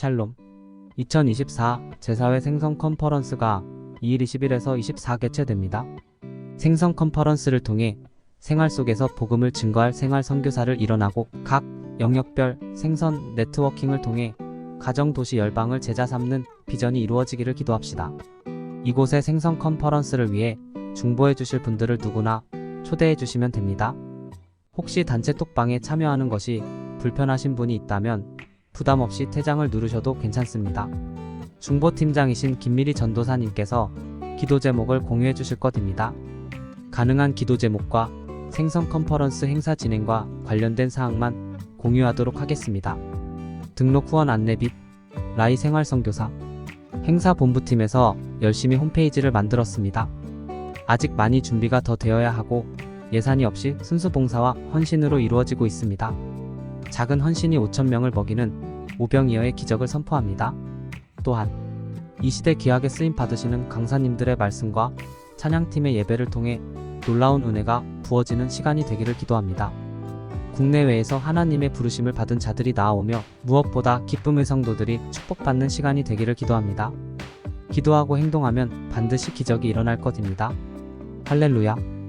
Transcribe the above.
샬롬 2024 제4회 생성 컨퍼런스가 2일 20일에서 24 개최됩니다. 생성 컨퍼런스를 통해 생활 속에서 복음을 증거할 생활 선교사를 일어나고 각 영역별 생선 네트워킹을 통해 가정 도시 열방을 제자 삼는 비전이 이루어지기를 기도합시다. 이곳의 생성 컨퍼런스를 위해 중보해 주실 분들을 누구나 초대해 주시면 됩니다. 혹시 단체 톡방에 참여하는 것이 불편하신 분이 있다면 부담 없이 퇴장을 누르셔도 괜찮습니다. 중보팀장이신 김미리 전도사님께서 기도 제목을 공유해 주실 것입니다. 가능한 기도 제목과 생성 컨퍼런스 행사 진행과 관련된 사항만 공유하도록 하겠습니다. 등록 후원 안내 및 라이 생활 선교사 행사 본부팀에서 열심히 홈페이지를 만들었습니다. 아직 많이 준비가 더 되어야 하고 예산이 없이 순수 봉사와 헌신으로 이루어지고 있습니다. 작은 헌신이 5천명을 먹이는 오병이어의 기적을 선포합니다. 또한 이 시대 귀하게 쓰임 받으시는 강사님들의 말씀과 찬양팀의 예배를 통해 놀라운 은혜가 부어지는 시간이 되기를 기도합니다. 국내외에서 하나님의 부르심을 받은 자들이 나아오며 무엇보다 기쁨의 성도들이 축복받는 시간이 되기를 기도합니다. 기도하고 행동하면 반드시 기적이 일어날 것입니다. 할렐루야.